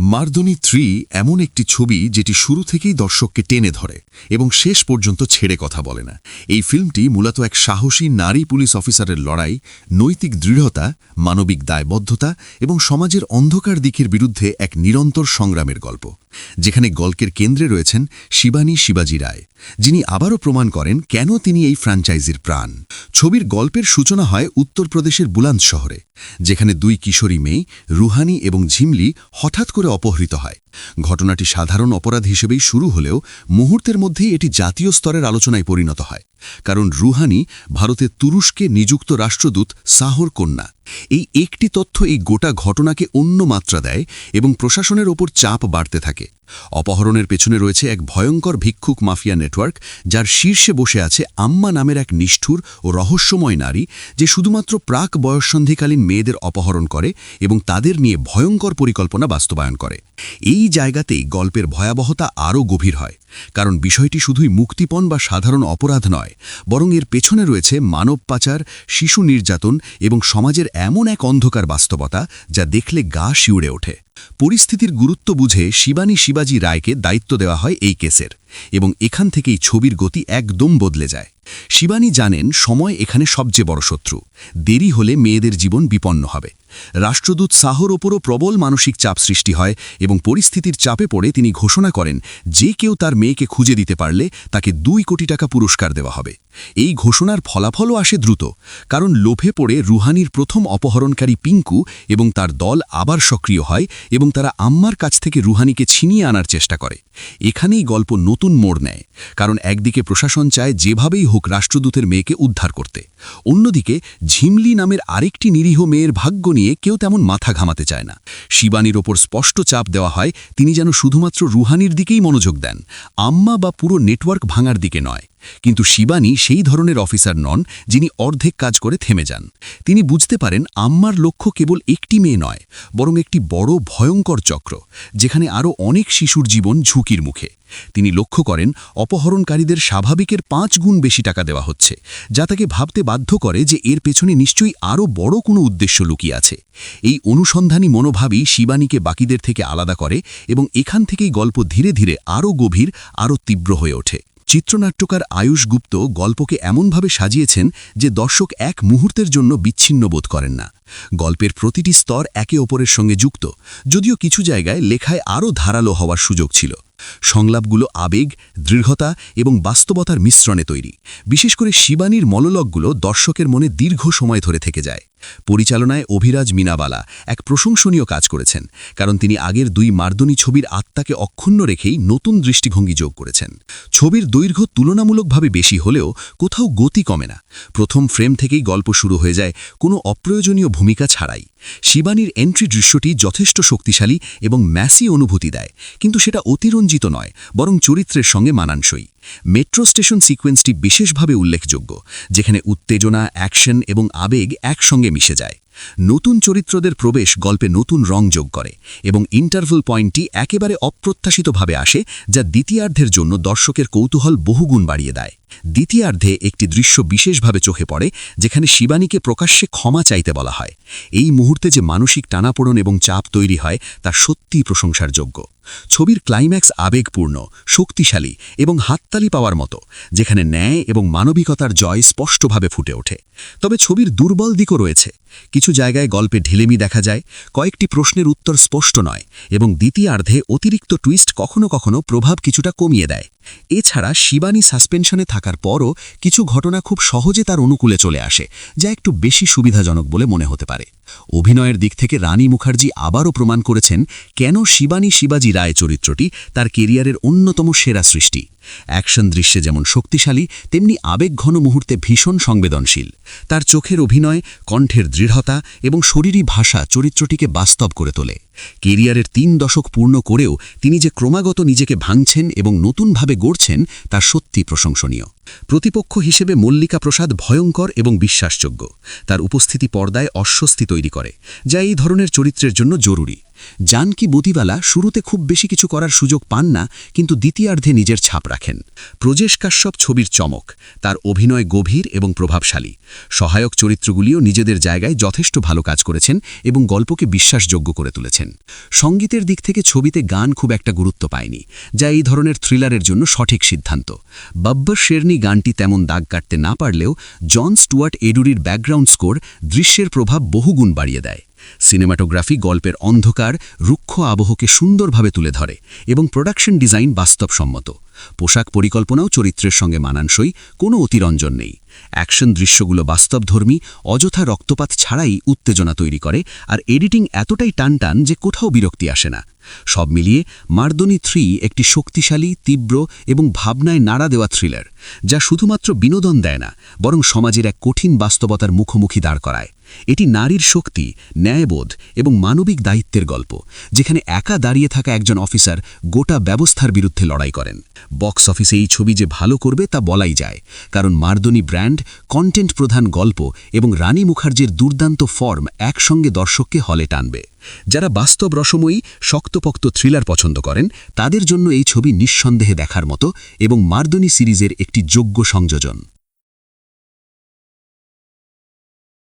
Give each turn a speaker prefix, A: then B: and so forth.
A: মার্দনী three এমন একটি ছবি যেটি শুরু থেকেই দর্শককে টেনে ধরে এবং শেষ পর্যন্ত ছেড়ে কথা বলে না। এই ফিল্মটি মূলত এক সাহসী নারী পুলিশ অফিসারের লড়াই, নৈতিক দৃঢ়তা, মানবিক দায়বদ্ধতা এবং সমাজের অন্ধকার দিকের বিরুদ্ধে এক নিরন্তর সংগ্রামের গল্প, যেখানে গল্পের কেন্দ্রে রয়েছেন শিবানী শিবাজি রায়, যিনি আবারও প্রমাণ করেন কেন তিনি এই ফ্র্যাঞ্চাইজির প্রাণ। ছবির গল্পের সূচনা হয় উত্তরপ্রদেশের বুলান্দ শহরে, যেখানে দুই কিশোরী মেয়ে, রুহানি এবং ঝিমলি হঠাৎ করে অপহৃত হয়। ঘটনাটি সাধারণ অপরাধ হিসেবেই শুরু হলেও মুহূর্তের মধ্যেই এটি জাতীয় স্তরের আলোচনায় পরিণত হয়। কারণ রুহানি ভারতের তুরস্কে নিযুক্ত রাষ্ট্রদূত সাহর কন্যা। এই একটি তথ্য এই গোটা ঘটনাকে অন্য মাত্রা দেয় এবং প্রশাসনের ওপর চাপ বাড়তে থাকে। অপহরণের পেছনে রয়েছে এক ভয়ঙ্কর ভিক্ষুক মাফিয়া নেটওয়ার্ক, যার শীর্ষে বসে আছে আম্মা নামের এক নিষ্ঠুর ও রহস্যময় নারী, যে শুধুমাত্র প্রাক বয়ঃসন্ধিকালীন মেয়েদের অপহরণ করে এবং তাদের নিয়ে ভয়ঙ্কর পরিকল্পনা বাস্তবায়ন করে। এই জায়গাতেই গল্পের ভয়াবহতা আরও গভীর হয়, কারণ বিষয়টি শুধুই মুক্তিপণ বা সাধারণ অপরাধ নয়, বরং এর পেছনে রয়েছে মানব পাচার, শিশু নির্যাতন এবং সমাজের এমন এক অন্ধকার বাস্তবতা যা দেখলে গা শিউড়ে ওঠে। পরিস্থিতির গুরুত্ব বুঝে শিবানী শিবাজি রায়কে দায়িত্ব দেওয়া হয় এই কেসের, এবং এখান থেকেই ছবির গতি একদম বদলে যায়। শিবানী জানেন সময় এখানে সবচেয়ে বড় শত্রু। দেরি হলে মেয়েদের জীবন বিপন্ন হবে। রাষ্ট্রদূত সাহর ওপরও প্রবল মানসিক চাপ সৃষ্টি হয়, এবং পরিস্থিতির চাপে পড়ে তিনি ঘোষণা করেন, যে কেউ তার মেয়েকে খুঁজে দিতে পারলে তাকে দুই কোটি টাকা পুরস্কার দেওয়া হবে। এই ঘোষণার ফলাফলও আসে দ্রুত, কারণ লোভে পড়ে রুহানির প্রথম অপহরণকারী পিঙ্কু এবং তার দল আবার সক্রিয় হয় এবং তারা আম্মার কাছ থেকে রুহানিকে ছিনিয়ে আনার চেষ্টা করে। এখানেই গল্প নতুন মোড় নেয়, কারণ একদিকে প্রশাসন চায় যেভাবেই হোক রাষ্ট্রদূতের মেয়েকে উদ্ধার করতে। অন্যদিকে ঝিমলি নামের আরেকটি নিরীহ মেয়ের ভাগ্য নিয়ে কেউ তেমন মাথা ঘামাতে চায় না। শিবানীর ওপর স্পষ্ট চাপ দেওয়া হয়, তিনি যেন শুধুমাত্র রুহানির দিকেই মনোযোগ দেন, আম্মা বা পুরো নেটওয়ার্ক ভাঙার দিকে নয়। কিন্তু শিবানী সেই ধরনের অফিসার নন যিনি অর্ধেক কাজ করে থেমে যান। তিনি বুঝতে পারেন আম্মার লক্ষ্য কেবল একটি মেয়ে নয়, বরং একটি বড় ভয়ঙ্কর চক্র, যেখানে আরও অনেক শিশুর জীবন ঝুঁকির মুখে। তিনি লক্ষ্য করেন অপহরণকারীদের স্বাভাবিকের পাঁচ গুণ বেশি টাকা দেওয়া হচ্ছে, যা তাকে ভাবতে বাধ্য করে যে এর পেছনে নিশ্চয়ই আরও বড় কোনো উদ্দেশ্য লুকিয়ে আছে। এই অনুসন্ধানী মনোভাবই শিবানীকে বাকিদের থেকে আলাদা করে এবং এখান থেকেই গল্প ধীরে ধীরে আরও গভীর, আরও তীব্র হয়ে ওঠে। চিত্রনাট্যকার আয়ুষ গুপ্ত গল্পকে এমনভাবে সাজিয়েছেন যে দর্শক এক মুহূর্তের জন্য বিচ্ছিন্ন বোধ করেন না। গল্পের প্রতিটি স্তর একে অপরের সঙ্গে যুক্ত, যদিও কিছু জায়গায় লেখায় আরও ধারালো হওয়ার সুযোগ ছিল। সংলাপগুলো আবেগ, দৃঢ়তা এবং বাস্তবতার মিশ্রণে তৈরি। বিশেষ করে শিবানীর মনোলগগুলো দর্শকের মনে দীর্ঘ সময় ধরে থেকে যায়। পরিচালনায় অভিরাজ মিনাবালা এক প্রশংসনীয় কাজ করেছেন, কারণ তিনি আগের দুই মার্দনী ছবির আত্মাকে অক্ষুণ্ণ রেখেই নতুন দৃষ্টিভঙ্গি যোগ করেছেন। ছবির দৈর্ঘ্য তুলনামূলকভাবে বেশি হলেও কোথাও গতি কমে না। প্রথম ফ্রেম থেকেই গল্প শুরু হয়ে যায় কোনো অপ্রয়োজনীয় ভূমিকা ছাড়াই। শিবানীর এন্ট্রি দৃশ্যটি যথেষ্ট শক্তিশালী এবং ম্যাসি অনুভূতি দেয়, কিন্তু সেটা অতিরঞ্জিত নয়, বরং চরিত্রের সঙ্গে মানানসই। মেট্রো স্টেশন সিকোয়েন্সটি বিশেষভাবে উল্লেখযোগ্য, যেখানে উত্তেজনা, অ্যাকশন এবং আবেগ একসঙ্গে মিশে যায়। নতুন চরিত্রদের প্রবেশ গল্পে নতুন রং যোগ করে এবং ইন্টারভেল পয়েন্টটি একেবারে অপ্রত্যাশিতভাবে আসে, যা দ্বিতীয়ার্ধের জন্য দর্শকের কৌতূহল বহুগুণ বাড়িয়ে দেয়। দ্বিতীয়ার্ধে একটি দৃশ্য বিশেষভাবে চোখে পড়ে, যেখানে শিবানীকে প্রকাশ্যে ক্ষমা চাইতে বলা হয়। এই মুহূর্তে যে মানসিক টানাপোড়ন এবং চাপ তৈরি হয়, তা সত্যিই প্রশংসার যোগ্য। ছবির ক্লাইম্যাক্স আবেগপূর্ণ, শক্তিশালী এবং হাততালি পাওয়ার মতো, যেখানে ন্যায় এবং মানবিকতার জয় স্পষ্টভাবে ফুটে ওঠে। তবে ছবির দুর্বল দিকও রয়েছে। কিছু জায়গায় গল্পে ঢিলেমি দেখা যায়, কয়েকটি প্রশ্নের উত্তর স্পষ্ট নয় এবং দ্বিতীয়ার্ধে অতিরিক্ত টুইস্ট কখনো কখনো প্রভাব কিছুটা কমিয়ে দেয়। এছাড়া শিবানী সাসপেনশনে থাকার পরও কিছু ঘটনা খুব সহজে তার অনুকূলে চলে আসে, যা একটু বেশি সুবিধাজনক বলে মনে হতে পারে। অভিনয়ের দিক থেকে রানী মুখার্জি আবারও প্রমাণ করেছেন কেন শিবানী শিবাজি রায় চরিত্রটি তার কেরিয়ারের অন্যতম সেরা সৃষ্টি। অ্যাকশন দৃশ্যে যেমন শক্তিশালী, তেমনি আবেগঘন মুহূর্তে ভীষণ সংবেদনশীল। তার চোখের অভিনয়, কণ্ঠের দৃঢ়তা এবং শরীরী ভাষা চরিত্রটিকে বাস্তব করে তোলে। কেরিয়ারের তিন দশক পূর্ণ করেও তিনি যে ক্রমাগত নিজেকে ভাঙছেন এবং নতুনভাবে গড়ছেন, তা সত্যি প্রশংসনীয়। প্রতিপক্ষ হিসেবে মল্লিকা প্রসাদ ভয়ঙ্কর এবং বিশ্বাসযোগ্য। তার উপস্থিতি পর্দায় অস্বস্তি তৈরি করে, যা এই ধরনের চরিত্রের জন্য জরুরি।
B: জানকি মতিবালা শুরুতে খুব বেশি কিছু করার সুযোগ পান না, কিন্তু দ্বিতীয়ার্ধে নিজের ছাপ রাখেন। প্রজেশ কাশ্যপ ছবির চমক, তার অভিনয় গভীর এবং প্রভাবশালী। সহায়ক চরিত্রগুলিও নিজেদের জায়গায় যথেষ্ট ভালো কাজ করেছেন এবং গল্পকে বিশ্বাসযোগ্য করে তুলেছেন। সঙ্গীতের দিক থেকে ছবিতে গান খুব একটা গুরুত্ব পায়নি, যা এই ধরনের থ্রিলারের জন্য সঠিক সিদ্ধান্ত। বাব্বর শেরনি গানটি তেমন দাগ কাটতে না পারলেও জন স্টুয়ার্ট এডুরির ব্যাকগ্রাউন্ড স্কোর দৃশ্যের প্রভাব বহুগুণ বাড়িয়ে দেয়। সিনেমাটোগ্রাফি গল্পের অন্ধকার, রুক্ষ আবহকে সুন্দরভাবে তুলে ধরে এবং প্রোডাকশন ডিজাইন বাস্তবসম্মত। পোশাক পরিকল্পনাও চরিত্রের সঙ্গে মানানসই, কোনো অতিরঞ্জন নেই। অ্যাকশন দৃশ্যগুলো বাস্তবধর্মী, অযথা রক্তপাত ছাড়াই উত্তেজনা তৈরি করে আর এডিটিং এতটাই টানটান যে কোথাও বিরক্তি আসে না। সব মিলিয়ে মার্দনি থ্রি একটি শক্তিশালী, তীব্র এবং ভাবনায় নাড়া দেওয়া থ্রিলার, যা শুধুমাত্র বিনোদন দেয় না, বরং সমাজের এক কঠিন বাস্তবতার মুখোমুখি দাঁড় করায়। এটি নারীর শক্তি, ন্যায়বোধ এবং মানবিক দায়িত্বের গল্প, যেখানে একা দাঁড়িয়ে থাকা একজন অফিসার গোটা ব্যবস্থার বিরুদ্ধে লড়াই করেন। বক্স অফিসে এই ছবি যে ভালো করবে তা বলাই যায়, কারণ মার্দনী ব্র্যান্ড, কন্টেন্ট প্রধান গল্প এবং রানী মুখার্জির দুর্দান্ত ফর্ম একসঙ্গে দর্শককে হলে টানবে। যারা বাস্তব রসময়ী, শক্তপোক্ত থ্রিলার পছন্দ করেন, তাদের জন্য এই ছবি নিঃসন্দেহে দেখার মতো এবং মার্দনী সিরিজের একটি যোগ্য সংযোজন।